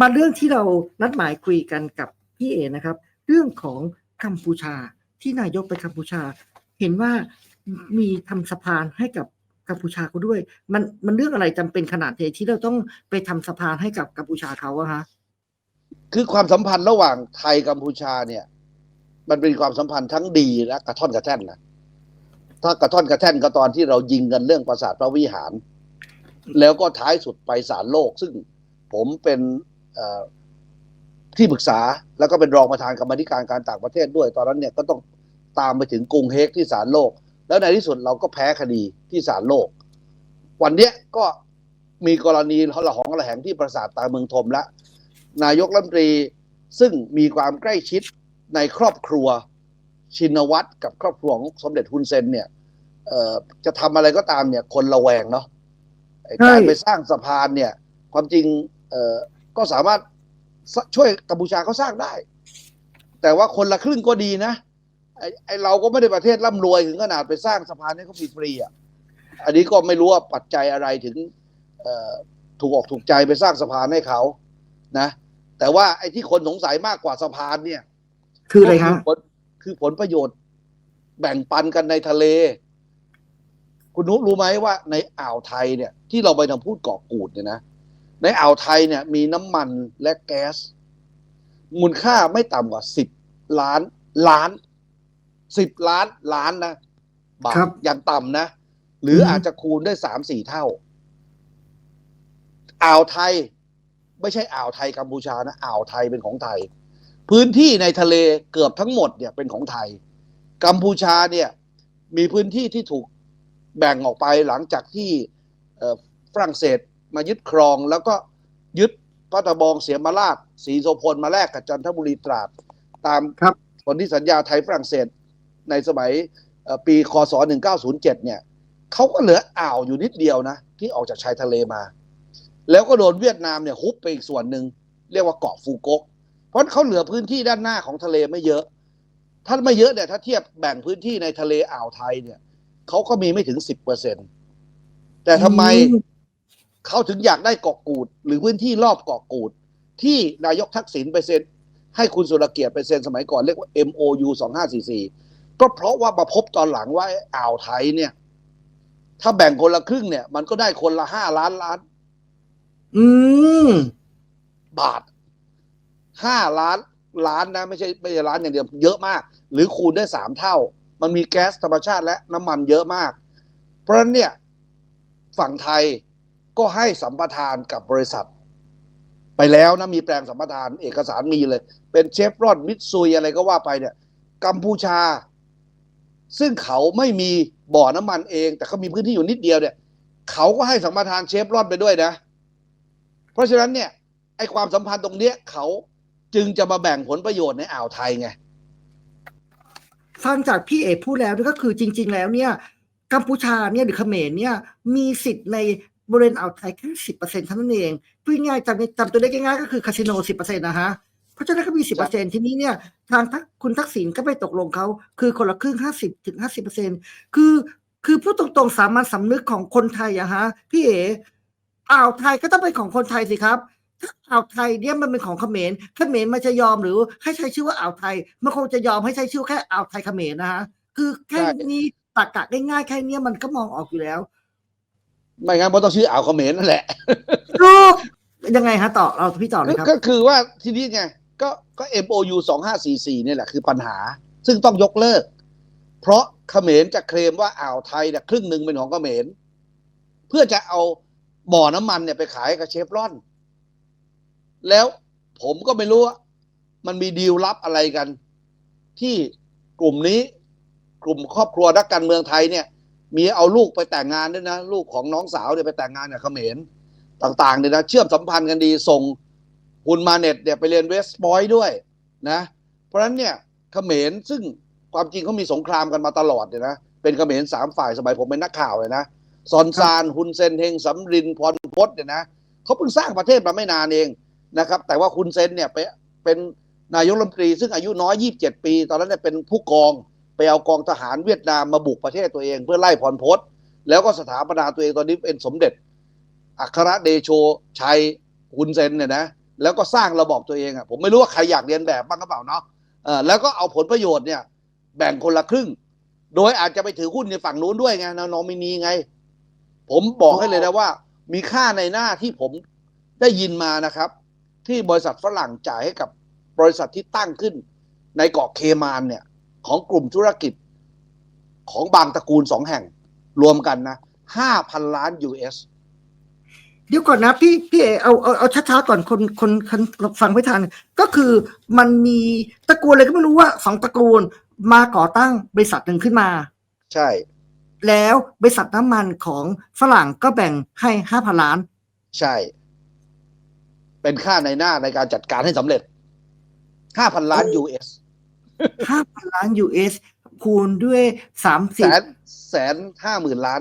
มาเรื่องที่เรานัดหมายคุยกันกับพี่เอนะครับ เรื่องของกัมพูชาที่นายกไปกัมพูชา เห็นว่ามีทำสะพานให้กับกัมพูชาเขาด้วย มันมันเรื่องอะไรจำเป็นขนาดไหนที่เราต้องไปทำสะพานให้กับกัมพูชาเขาอะฮะคือความสัมพันธ์ระหว่างไทยกัมพูชาเนี่ย มันเป็นความสัมพันธ์ทั้งดีและกระท่อนกระแท่นนะถ้ากระท่อนกระแท่นก็ตอนที่เรายิงกันเรื่องปราสาทพระวิหาร แล้วก็ท้ายสุดไปศาลโลกซึ่งผมเป็น ที่ปรึกษาแล้วก็เป็นรองประธานกรรมธิการการต่างประเทศด้วย ตอนนั้นเนี่ยก็ต้องตามไปถึงกรุงเฮกที่ศาลโลก แล้วในที่สุดเราก็แพ้คดีที่ศาลโลก วันเนี้ยก็มีกรณีละหองระแหงที่ปราสาทตาเมืองทมล้วนายกรัฐมนตรีซึ่งมีความใกล้ชิดในครอบครัวชินวัตรกับครอบครัวของสมเด็จฮุนเซนเนี่ยจะทำอะไรก็ตามเนี่ยคนระแวงเนาะการไปสร้างสะพานเนี่ย ความจริง ก็สามารถสช่วยกัมพูชาเขาสร้างได้ แต่ว่าคนละครึ่งก็ดีนะไอ้ไอ้เราก็ไม่ได้ประเทศร่ำรวยถึงขนาดไปสร้างสะพานให้เขาฟรีๆอะอันนี้ก็ไม่รู้ว่าปัจจัยอะไรถึงเอ่อถูกออกถูกใจไปสร้างสะพานให้เขานะ แต่ว่าไอ้ที่คนสงสัยมากกว่าสะพานเนี่ย คืออะไรฮะผลคือผลประโยชน์แบ่งปันกันในทะเล คุณนุรู้ไหมว่าในอ่าวไทยเนี่ย ที่เราไปทำพูดเกาะกูดเนี่ยนะ ในอ่าวไทยเนี่ยมีน้ำมันและแก๊ส มูลค่าไม่ต่ำกว่าสิบล้านล้านสิบล้านล้านนะบาทครับอย่างต่ำนะ หรืออมอาจจะคูณได้สามสี่เท่า อ่าวไทย ไม่ใช่อ่าวไทยกัมพูชานะอ่าวไทยเป็นของไทย พื้นที่ในทะเลเกือบทั้งหมดเนี่ยเป็นของไทย กัมพูชาเนี่ย มีพื้นที่ที่ถูกแบ่งออกไปหลังจากที่เอ่อฝรั่งเศส มายึดครองแล้วก็ยึดพระตะบองเสียมาราชศรีโสพลมาแลกกับจันทบุรีตราด ตามครับสนธิสัญญาไทยฝรั่งเศสในสมัยเอ่อปีคศ 1907 เนี่ยเขาก็เหลืออ่าวอยู่นิดเดียวนะ ที่ออกจากชายทะเลมา แล้วก็โดนเวียดนามเนี่ยฮุบไปอีกส่วนหนึ่งเรียกว่าเกาะฟูกก เพราะเขาเหลือพื้นที่ด้านหน้าของทะเลไม่เยอะ ถ้าไม่เยอะเนี่ยถ้าเทียบแบ่งพื้นที่ในทะเลอ่าวไทยเนี่ยเขาก็มีไม่ถึงสิบเปอร์เซ็นแต่ทำไมอืม เขาถึงอยากได้เกาะกูด หรือพื้นที่รอบเกาะกูด ที่นายกทักษิณไปเซ็นให้คุณสุรเกียรติไปเซ็นสมัยก่อนเรียกว่า MOU 2544 ก็เพราะว่ามาพบตอนหลังว่าไอ้อ่าวไทยเนี่ย ถ้าแบ่งคนละครึ่งเนี่ย มันก็ได้คนละห้าล้านล้าน อืม บาทห้าล้านล้านนะ ไม่ใช่ไม่ใช่ล้านอย่างเดียว เยอะมาก หรือคูณได้สามเท่า มันมีแก๊สธรรมชาติและน้ำมันเยอะมาก เพราะฉะนั้นเนี่ย ฝั่งไทย ก็ให้สัมปทานกับบริษัท ไปแล้วนะมีแปลงสัมปทานเอกสารมีเลย เป็นเชฟรอนมิตซุยอะไรก็ว่าไปเนี่ย กัมพูชา ซึ่งเขาไม่มีบ่อน้ำมันเอง แต่เขามีพื้นที่อยู่นิดเดียวเนี่ย เขาก็ให้สัมปทานเชฟรอนไปด้วยนะ เพราะฉะนั้นเนี่ยไอความสัมพันธ์ตรงเนี้ยเขาจึงจะมาแบ่งผลประโยชน์ในอ่าวไทยไงฟังจากพี่เอกพูดแล้วนี่ก็คือจริง ๆ แล้วเนี่ยกัมพูชาเนี่ยหรือเขมรเนี่ยมีสิทธิ์ใน บริเวณอ่าวไทยแค่สิบเปอร์เซ็นต์เท่านั้นเองพูดง่ายๆจำจำตัวเลขง่ายๆก็คือคาสิโนสิบเปอร์เซ็นต์นะฮะเพราะฉะนั้นก็มีสิบเปอร์เซ็นทีนี้เนี่ยทางทักคุณทักษิณก็ไปตกลงเขาคือคนละครึ่งห้าสิบถึงห้าสิบเปอร์เซ็นคือคือพูดตรงๆสามัญสำนึกของคนไทยอะฮะพี่เออ่าวไทยก็ต้องเป็นของคนไทยสิครับถ้าอ่าวไทยเนี่ยมันเป็นของเขมรเขมรมันจะยอมหรือให้ใช้ชื่อว่าอ่าวไทยมันคงจะยอมให้ใช้ชื่อแค่อ่าวไทยเขมรนะฮะคือแค่ใช่นี้ตรกกะง่ายๆแค่เนี้ยมันก็มองออกอยู่แล้ว ไม่งั้นมันต้องชื่ออ่าวเขมรนั่นแหละลูกยังไงฮะต่อเราพี่ต่อเลยครับก็คือว่าทีนี้ไงก็ก็ MOU 2544เนี่ยแหละคือปัญหา ซึ่งต้องยกเลิก เพราะเขมรจะเคลมว่าอ่าวไทยเนี่ยครึ่งหนึ่งเป็นของเขมรเพื่อจะเอาบ่อน้ำมันเนี่ยไปขายกับเชฟรอน แล้วผมก็ไม่รู้ว่ามันมีดีลลับอะไรกัน ที่กลุ่มนี้ กลุ่มครอบครัวนักการเมืองไทยเนี่ย มีเอาลูกไปแต่งงานด้วยนะ ลูกของน้องสาวเนี่ยไปแต่งงานกับเขมรต่างๆเนี่ยนะเชื่อมสัมพันธ์กันดีส่งคุณมาเน็ตเนี่ยไปเรียนเวสต์บอยด้วยนะ เพราะฉะนั้นเนี่ยเขมรซึ่งความจริงเขามีสงครามกันมาตลอดเนี่ยนะ เป็นเขมรสามฝ่ายสมัยผมเป็นนักข่าวเลยนะซอนซานฮุนเซนเฮงสำรินพรพศเนี่ยนะเขาเพิ่งสร้างประเทศมาไม่นานเองนะครับ แต่ว่าคุณเซนเนี่ยไปเป็นนายกรัฐมนตรีซึ่งอายุน้อย 27 ปี ตอนนั้นเนี่ยเป็นผู้กอง ไปเอากองทหารเวียดนามมาบุกประเทศตัวเอง เพื่อไล่พรพศแล้วก็สถาปนาตัวเองตอนนี้เป็นสมเด็จ อัครเดโชชัยฮุนเซนเนี่ยนะแล้วก็สร้างระบอบตัวเองอะผมไม่รู้ว่าใครอยากเรียนแบบบ้างหรือเปล่าเนาะเออแล้วก็เอาผลประโยชน์เนี่ย แบ่งคนละครึ่ง โดยอาจจะไปถือหุ้นในฝั่งนู้นด้วยไงนอมินีไง ผมบอกให้เลยนะว่า มีค่าในหน้าที่ผมได้ยินมานะครับ ที่บริษัทฝรั่งจ่ายให้กับบริษัทที่ตั้งขึ้นในเกาะเคมานเนี่ย ของกลุ่มธุรกิจของบางตระกูลสองแห่ง รวมกันนะห้าพันล้าน US เดี๋ยวก่อนนะพี่พี่เอเอาเอาเอาช้าๆก่อนคนคนคนฟังไม่ทันก็คือมันมีตระกูลอะไรก็ไม่รู้ว่าสองตระกูลมาก่อตั้งบริษัทหนึ่งขึ้นมา ใช่ แล้วบริษัทน้ำมันของฝรั่งก็แบ่งให้ห้าพันล้าน ใช่ เป็นค่าในหน้าในการจัดการให้สำเร็จห้าพันล้าน US ห้าพันล้าน US คูณด้วยสามสิแสบนแสนห้าหมื่นล้าน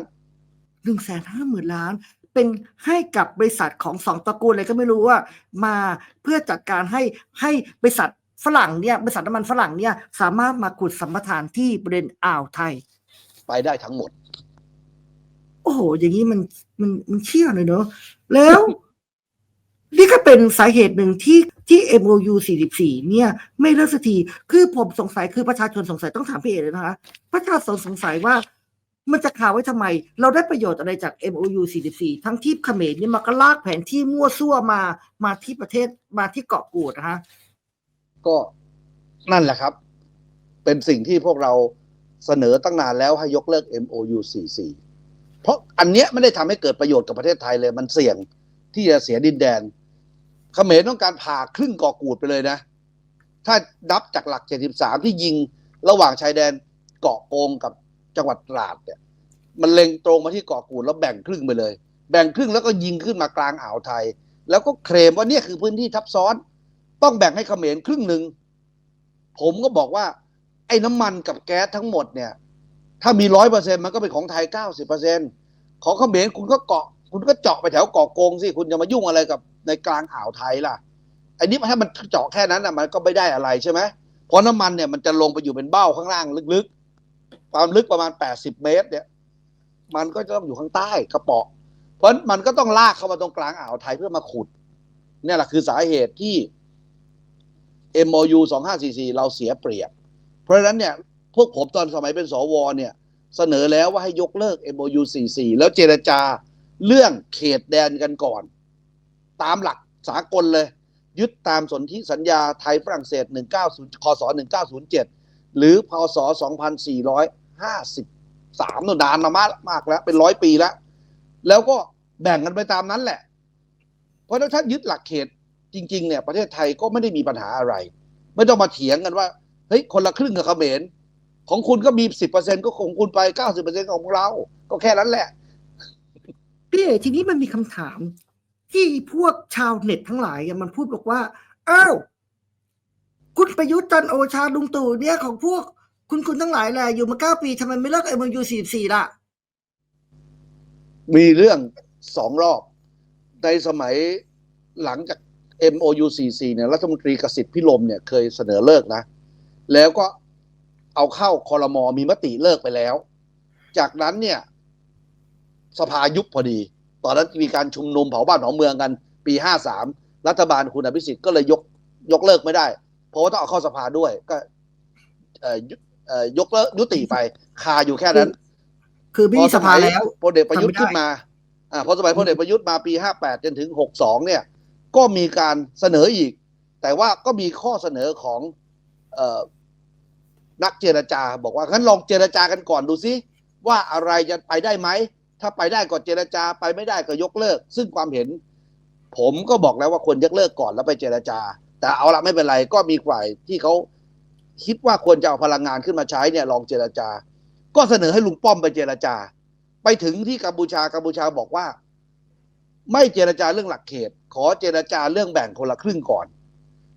หนึ่งแสนห้าหมื่นล้าน เป็นให้กับบริษัทของสองตระกูลอะไรก็ไม่รู้ว่า มาเพื่อจัดการให้ให้บริษัทฝรั่งเนี่ยบริษัทน้ำมันฝรั่งเนี่ย สามารถมาขุดสัมปทานที่บริเวณอ่าวไทย ไปได้ทั้งหมด โอ้โห อย่างนี้มันมันมันเชี่ยเลยเนอะแล้ว นี่ก็เป็นสาเหตุหนึ่งที่ที่ MOU 44 เนี่ย ไม่เลิกสักทีคือผมสงสัยคือประชาชนสงสัยต้องถามพี่เอเลยนะคะประชาชนสงสัยว่ามันจะข่าวไว้ทำไม เราได้ประโยชน์อะไรจาก MOU 44 ทั้งที่เขมรเนี่ยมันก็ลากแผนที่มั่วซั่วมามาที่ประเทศมาที่เกาะกูดนะคะก็นั่นแหละครับ เป็นสิ่งที่พวกเราเสนอตั้งนานแล้วให้ยกเลิก MOU 44 เพราะอันเนี้ยไม่ได้ทำให้เกิดประโยชน์กับประเทศไทยเลย มันเสี่ยงที่จะเสียดินแดน เขมรต้องการผ่าครึ่งเกาะกูดไปเลยนะ ถ้านับจากหลัก 73 ที่ยิงระหว่างชายแดนเกาะโกงกับจังหวัดตราดเนี่ย มันเล็งตรงมาที่เกาะกูดแล้วแบ่งครึ่งไปเลย แบ่งครึ่งแล้วก็ยิงขึ้นมากลางอ่าวไทย แล้วก็เคลมว่าเนี่ยคือพื้นที่ทับซ้อน ต้องแบ่งให้เขมรครึ่งหนึ่งผมก็บอกว่า ไอ้น้ำมันกับแก๊สทั้งหมดเนี่ย ถ้ามีร้อยเปอร์เซ็นมันก็เป็นของไทยเก้าสิบเปอร์เซ็นของเขมรคุณก็เกาะ คุณก็เจาะไปแถวเกาะโกงสิ คุณจะมายุ่งอะไรกับ ในกลางอ่าวไทยล่ะไอ้นี่ถ้ามันเจาะแค่นั้นนะมันก็ไม่ได้อะไรใช่ไหมเพราะน้ำมันเนี่ยมันจะลงไปอยู่เป็นเบ้าข้างล่างลึกๆ ความลึกประมาณแปดสิบเมตร เนี่ย มันก็จะต้องอยู่ข้างใต้กระเปาะ เพราะมันก็ต้องลากเข้ามาตรงกลางอ่าวไทยเพื่อมาขุด เนี่ยแหละคือสาเหตุที่ MOU 2544 เราเสียเปรียบ เพราะฉะนั้นเนี่ย พวกผมตอนสมัยเป็นสวเนี่ย เสนอแล้วว่าให้ยกเลิก MOU 44 แล้วเจรจาเรื่องเขตแดนกันก่อน ตามหลักสากลเลย ยึดตามสนธิสัญญาไทยฝรั่งเศส 190คศ1907 หรือพศ 2453นนานมามากมากแล้ว เป็นร้อยปีแล้ว แล้วก็แบ่งกันไปตามนั้นแหละ เพราะถ้ายึดหลักเขตจริง ๆ เนี่ย ประเทศไทยก็ไม่ได้มีปัญหาอะไร ไม่ต้องมาเถียงกันว่าเฮ้ยคนละครึ่งกับเขมรของคุณก็มีสิบเปอร์เซ็นก็ของคุณไปเก้าสิบเปอร์เซ็นของเรา ก็แค่นั้นแหละ พี่เอทีนี้มันมีคำถาม ที่พวกชาวเน็ตทั้งหลายมันพูดบอกว่า เอ้าคุณประยุทธ์จันโอชาลุงตู่เนี่ยของพวกคุณคุณทั้งหลายแหละอยู่มาเก้าปีทำไมไม่เลิกเอ็มยูสี่สี่ล่ะ มีเรื่องสองรอบ ในสมัยหลังจาก MOU 44เนี่ยรัฐมนตรีกสิทธิ์พิลมเนี่ยเคยเสนอเลิกนะ แล้วก็เอาเข้าคอรมอมีมติเลิกไปแล้ว จากนั้นเนี่ย สภายุบพอดี ตอนนั้นมีการชุมนุมเผาบ้านเผาเมืองกัน ปี 53 รัฐบาลคุณอภิสิทธิ์ก็เลยยกยกเลิกไม่ได้ เพราะว่าต้องเอาเข้าสภาด้วยก็เอ่อยุเอ่อยกเลิกยุติไปคาอยู่แค่นั้น คือไม่มีสภาแล้วพอสมัยพลเอกประยุทธ์ทำไม่ได้ขึ้นมาอ่าพอสมัยพลเอกประยุทธ์มาปีห้าแปดจนถึงหกสองเนี่ย ก็มีการเสนออีก แต่ว่าก็มีข้อเสนอของเอ่อนักเจรจา บอกว่างั้นลองเจรจากันก่อนดูซิว่าอะไรจะไปได้ไหม ถ้าไปได้ก็เจรจาไปไม่ได้ก็ยกเลิก ซึ่งความเห็น ผมก็บอกแล้วว่าควรยกเลิกก่อนแล้วไปเจรจา แต่เอาละไม่เป็นไรก็มีฝ่ายที่เขาคิดว่าควรจะเอาพลังงานขึ้นมาใช้เนี่ยลองเจรจา ก็เสนอให้ลุงป้อมไปเจรจา ไปถึงที่กัมพูชากัมพูชาบอกว่า ไม่เจรจาเรื่องหลักเขต ขอเจรจาเรื่องแบ่งคนละครึ่งก่อน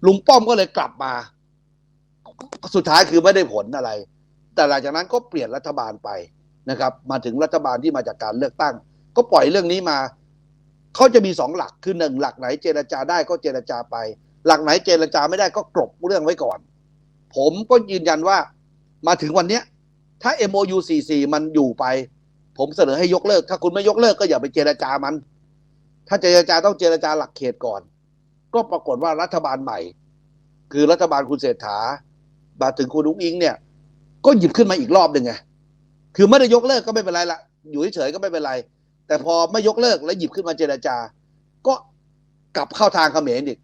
ลุงป้อมก็เลยกลับมา สุดท้ายคือไม่ได้ผลอะไร แต่หลังจากนั้นก็เปลี่ยนรัฐบาลไป นะครับ มาถึงรัฐบาลที่มาจากการเลือกตั้ง ก็ปล่อยเรื่องนี้มาเขาจะมีสองหลักคือหนึ่งหลักไหนเจรจาได้ก็เจรจาไป หลักไหนเจรจาไม่ได้ก็กลบเรื่องไว้ก่อน ผมก็ยืนยันว่ามาถึงวันเนี้ย ถ้า MOU 44มันอยู่ไป ผมเสนอให้ยกเลิก ถ้าคุณไม่ยกเลิกก็อย่าไปเจรจามัน ถ้าเจรจาต้องเจรจาหลักเขตก่อน ก็ปรากฏว่ารัฐบาลใหม่ คือรัฐบาลคุณเศรษฐามาถึงคุณอุ้งอิงเนี่ย ก็หยิบขึ้นมาอีกรอบหนึ่งไง คือไม่ได้ยกเลิกก็ไม่เป็นไรละอยู่เฉยๆก็ไม่เป็นไร แต่พอไม่ยกเลิกแล้วหยิบขึ้นมาเจรจา ก็กลับเข้าทางเขมรอีก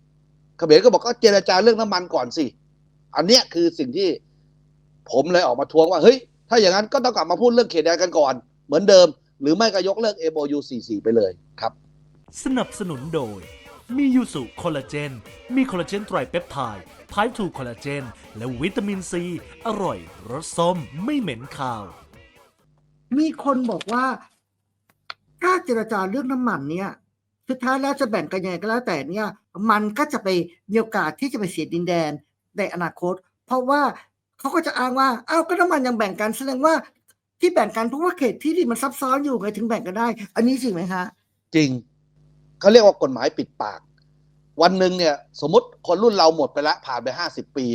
เขมรก็บอกก็เจรจาเรื่องน้ำมันก่อนสิอันเนี้ยคือสิ่งที่ผมเลยออกมาทวงว่าเฮ้ยถ้าอย่างนั้นก็ต้องกลับมาพูดเรื่องเขตแดนกันก่อน เหมือนเดิม หรือไม่ก็ยกเลิก MOU 44 ไปเลยครับ สนับสนุนโดย มียูสุคอลลาเจน มีคอลลาเจนไตรเปปไทด์ไพทูคอลลาเจน และวิตามินซี อร่อยรสส้มไม่เหม็นคาว มีคนบอกว่า ถ้าเจรจาเรื่องน้ำมันเนี่ยสุดท้ายแล้วจะแบ่งกันยังไงก็แล้วแต่เนี่ย มันก็จะไปมีโอกาสที่จะไปเสียดินแดนในอนาคต เพราะว่าเขาก็จะอ้างว่าอ้าวก็น้ำมันยังแบ่งกันแสดงว่าที่แบ่งกันเพราะว่าเขตที่ดินมันซับซ้อนอยู่ไงถึงแบ่งกันได้ อันนี้จริงไหมคะ จริงเขาเรียกว่ากฎหมายปิดปาก วันหนึ่งเนี่ย สมมติคนรุ่นเราหมดไปแล้วผ่านไปห้าสิบปี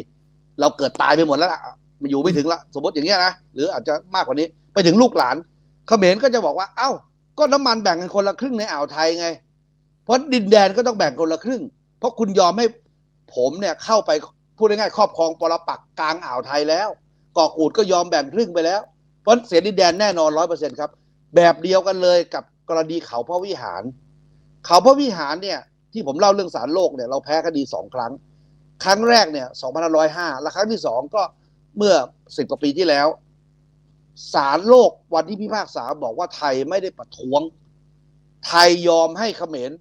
เราเกิดตายไปหมดแล้วล่ะมาอยู่ไม่ถึงละสมมติอย่างเงี้ยนะหรืออาจจะมากกว่านี้ ไปถึงลูกหลานเขมรก็จะบอกว่า เอ้า ก็น้ำมันแบ่งกันคนละครึ่งในอ่าวไทยไง เพราะดินแดนก็ต้องแบ่งคนละครึ่ง เพราะคุณยอมให้ผมเนี่ยเข้าไปพูดง่ายๆครอบครองปรปักกลางอ่าวไทยแล้วก่อกูดก็ยอมแบ่งครึ่งไปแล้ว เพราะเสียดินแดนแน่นอนร้อยเปอร์เซ็นครับ แบบเดียวกันเลยกับกรณีเขาพระวิหาร เขาพระวิหารเนี่ยที่ผมเล่าเรื่องสารโลกเนี่ยเราแพ้คดีสองครั้ง ครั้งแรกเนี่ย2505และครั้งที่สองก็เมื่อสิบกว่าปีที่แล้ว ศาลโลกวันที่พิพากษาบอกว่าไทยไม่ได้ประท้วง ไทยยอมให้เขมร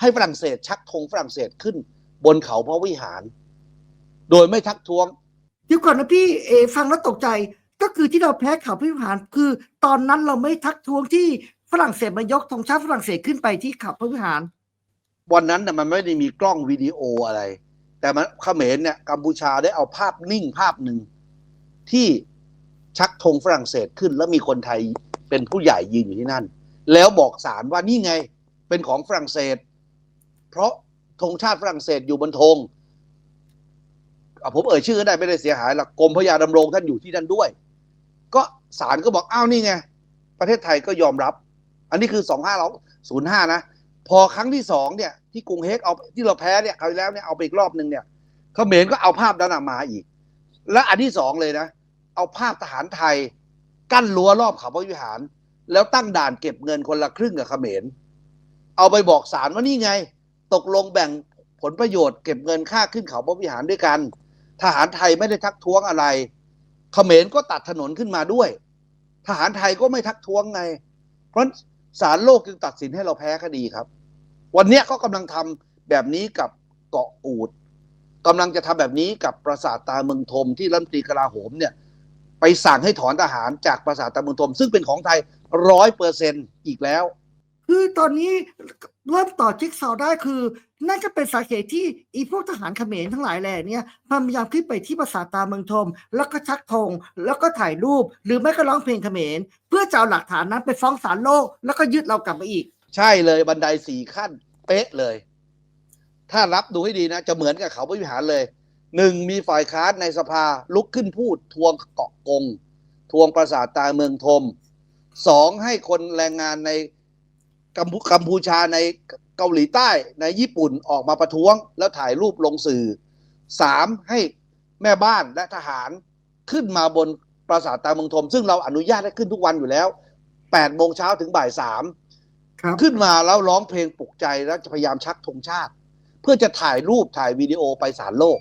ให้ฝรั่งเศสชักธงฝรั่งเศสขึ้น บนเขาพระวิหาร โดยไม่ทักท้วงเดี๋ยวก่อนนะพี่เอฟังแล้วตกใจก็คือที่เราแพ้ข่าวพิพาร คือ ตอนนั้นเราไม่ทักท้วงที่ฝรั่งเศสมายกธงชาติฝรั่งเศสขึ้นไปที่ข่าวพิพาร วันนั้นน่ะมันไม่ได้มีกล้องวิดีโออะไร แต่มันเขมรเนี่ยกัมพูชาได้เอาภาพนิ่งภาพหนึ่งที่ ชักธงฝรั่งเศสขึ้น แล้วมีคนไทยเป็นผู้ใหญ่ยืนอยู่ที่นั่น แล้วบอกศาลว่านี่ไงเป็นของฝรั่งเศส เพราะธงชาติฝรั่งเศสอยู่บนธงผมเอ่ยชื่อได้ไม่ได้เสียหายหรอกกรมพระยาดำรงท่านอยู่ที่นั่นด้วย ก็ศาลก็บอกอ้าวนี่ไง ประเทศไทยก็ยอมรับ อันนี้คือสองห้าศูนย์ห้านะ พอครั้งที่สองเนี่ย ที่กรุงเฮกเอาที่เราแพ้เนี่ยคราวแล้วเนี่ยเอาไปอีกรอบหนึ่งเนี่ยเขมรก็เอาภาพนั้นนะมาอีก และอันที่สองเลยนะ เอาภาพทหารไทย กั้นรั้วรอบเขาพระวิหาร แล้วตั้งด่านเก็บเงินคนละครึ่งกับเขมร เอาไปบอกศาลว่านี่ไง ตกลงแบ่งผลประโยชน์เก็บเงินค่าขึ้นเขาพระวิหารด้วยกัน ทหารไทยไม่ได้ทักท้วงอะไร เขมรก็ตัดถนนขึ้นมาด้วย ทหารไทยก็ไม่ทักท้วงไง เพราะศาลโลกจึงตัดสินให้เราแพ้คดีครับ วันนี้ยเขากำลังทำแบบนี้กับเกาะอูดกำลังจะทำแบบนี้กับปราสาทตาเมืองทมที่รัฐมนตรีกลาโหมเนี่ย ไปสั่งให้ถอนทหารจากปราสาทตาเมืองทม ซึ่งเป็นของไทยร้อยเปอร์เซ็นอีกแล้ว คือตอนนี้เริ่มต่อจิ๊กซอว์ได้คือนั่นก็เป็นสาเหตุที่อีพวกทหารเขมรทั้งหลายแหล่เนี่ยพยายามขึ้นไปที่ปราสาทตาเมืองทม แล้วก็ชักธงแล้วก็ถ่ายรูป หรือไม่ก็ร้องเพลงเขมร เพื่อจะเอาหลักฐานนั้นไปฟ้องศาลโลก แล้วก็ยึดเรากลับมาอีก ใช่เลยบันไดสี่ขั้น เป๊ะเลย ถ้ารับดูให้ดีนะ จะเหมือนกับเขาพระวิหารเลย หนึ่งมีฝ่ายค้านในสภาลุกขึ้นพูดทวงเกาะกง ทวงปราสาทตาเมืองทมสองให้คนแรงงานในกัมพูกัมพูชาในเกาหลีใต้ในญี่ปุ่นออกมาประท้วง แล้วถ่ายรูปลงสื่อสามให้แม่บ้านและทหารขึ้นมาบนปราสาทตาเมืองทม ซึ่งเราอนุญาตให้ขึ้นทุกวันอยู่แล้วแปดโมงเช้าถึงบ่ายสามครับขึ้นมาแล้วร้องเพลงปลุกใจแล้วจะพยายามชักธงชาติ เพื่อจะถ่ายรูปถ่ายวิดีโอไปสารโลก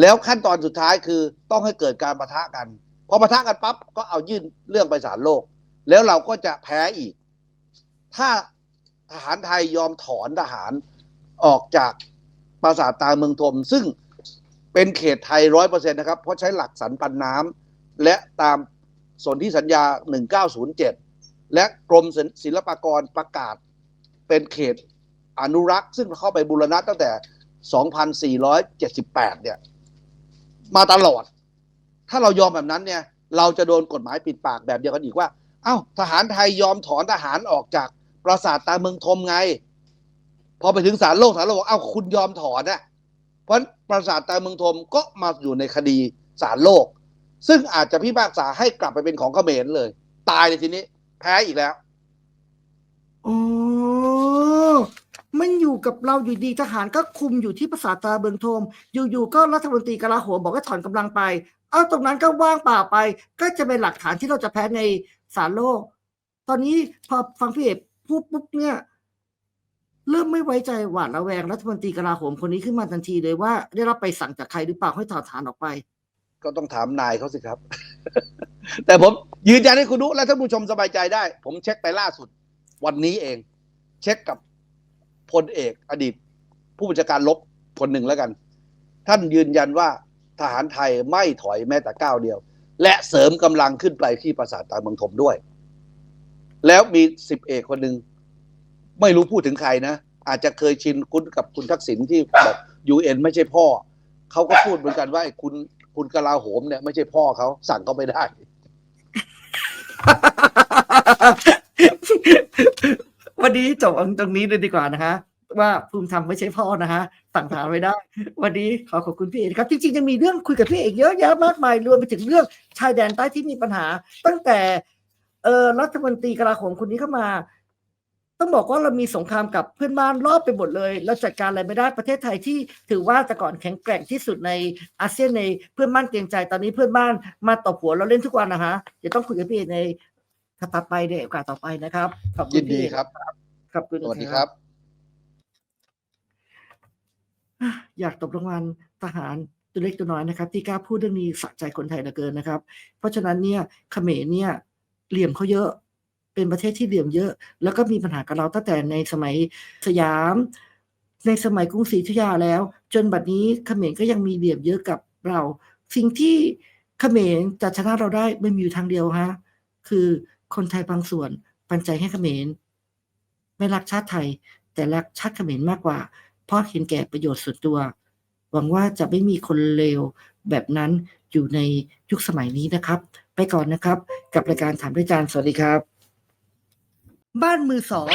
แล้วขั้นตอนสุดท้ายคือต้องให้เกิดการประทะกัน พอประทะกันปั๊บก็เอายื่นเรื่องไปศาลโลก แล้วเราก็จะแพ้อีก ถ้าทหารไทยยอมถอนทหารออกจากปราสาทตาเมืองทม ซึ่งเป็นเขตไทยร้อยเปอร์เซ็นต์นะครับ เพราะใช้หลักสันปันน้ำและตามสนธิสัญญา 1907 และกรมศิลปากรประกาศเป็นเขตอนุรักษ์ ซึ่งเข้าไปบูรณะตั้งแต่ 2478 เนี่ย มาตลอด ถ้าเรายอมแบบนั้นเนี่ย เราจะโดนกฎหมายปิดปากแบบเดียวกันอีกว่า เอ้า ทหารไทยยอมถอนทหารออกจากปราสาทตาเมืองทมไง พอไปถึงศาลโลกศาลโลกบอกเอ้าคุณยอมถอนนะเพราะปราสาทตาเมืองทมก็มาอยู่ในคดีศาลโลก ซึ่งอาจจะพิพากษาให้กลับไปเป็นของเขมรเลย ตายในทีนี้ แพ้อีกแล้วอ้มั มันอยู่กับเราอยู่ดีทหารก็คุมอยู่ที่ปราสาทตาเบิงโทม อยู่ๆก็รัฐมนตรีกลาโหมบอกให้ถอนกำลังไป เอาตรงนั้นก็ว่างเปล่าไป ก็จะเป็นหลักฐานที่เราจะแพ้ในศาลโลก ตอนนี้พอฟังพี่เอกพูดปุ๊บเนี่ยเริ่มไม่ไว้ใจหวาดระแวงรัฐมนตรีกลาโหมคนนี้ขึ้นมาทันทีเลยว่า ได้รับไปสั่งจากใครหรือเปล่าให้ถอดฐานออกไป ก็ต้องถามนายเขาสิครับ แต่ผมยืนยันให้คุณนุและท่านผู้ชมสบายใจได้ ผมเช็คไปล่าสุด วันนี้เอง เช็คกับ พลเอก อดีต ผู้บัญชาการลบคนหนึ่งแล้วกัน ท่านยืนยันว่าทหารไทยไม่ถอยแม้แต่ก้าวเดียว และเสริมกำลังขึ้นไปที่ปราสาทตาเมืองถมด้วย แล้วมีสิบเอกคนหนึ่งไม่รู้พูดถึงใครนะ อาจจะเคยชินคุ้นกับคุณทักษิณที่บอกยูเอ็นไม่ใช่พ่อ เขาก็พูดเหมือนกันว่าคุณคุณกลาโหมเนี่ยไม่ใช่พ่อเขาสั่งเขาไม่ได้ วันนี้จบตรงนี้เลยดีกว่านะคะว่าภูมิธรรมไม่ใช่พ่อนะคะสั่งถามไม่ได้ วันนี้ขอขอบคุณพี่เอกครับ จริงๆยังมีเรื่องคุยกับพี่เอกเยอะแยะมากมายรวมไปถึงเรื่องชายแดนใต้ที่มีปัญหา ตั้งแต่เออรัฐมนตรีกลาโหมคนนี้เข้ามา ต้องบอกว่าเรามีสงครามกับเพื่อนบ้านรอบไปหมดเลยเราจัดการอะไรไม่ได้ประเทศไทยที่ถือว่าแต่ก่อนแข็งแกร่งที่สุดในอาเซียนในเพื่อนบ้านเกรงใจตอนนี้เพื่อนบ้านมาตบหัวเราเล่นทุกวันนะคะเดี๋ยวต้องคุยกับพี่เอกใน ถัดไปในโอกาสต่อไปนะครับขอบคุยิณนพี่ดีเอกครับขอบคุณสวัสดีครับ อยากตบรางวัลทหารตัวเล็กตัวน้อยนะครับ ที่กล้าพูดเรื่องนี้สะใจคนไทยเหลือเกินนะครับ เพราะฉะนั้นเนี่ยเขมรเนี่ยเหลี่ยมเขาเยอะเป็นประเทศที่เหลี่ยมเยอะ แล้วก็มีปัญหากับเราตั้งแต่ในสมัยสยาม ในสมัยกรุงศรีอยุธยาแล้ว จนบัดนี้เขมรก็ยังมีเหลี่ยมเยอะกับเรา สิ่งที่เขมรจะชนะเราได้ไม่มีอยู่ทางเดียวฮะคือ คนไทยบางส่วน ปันใจให้เขมร ไม่รักชาติไทย แต่รักชาติเขมรมากกว่า เพราะเห็นแก่ประโยชน์ส่วนตัว หวังว่าจะไม่มีคนเลวแบบนั้นอยู่ในยุคสมัยนี้นะครับ ไปก่อนนะครับ กับรายการถามด้วยจานสวัสดีครับ บ้านมือสอง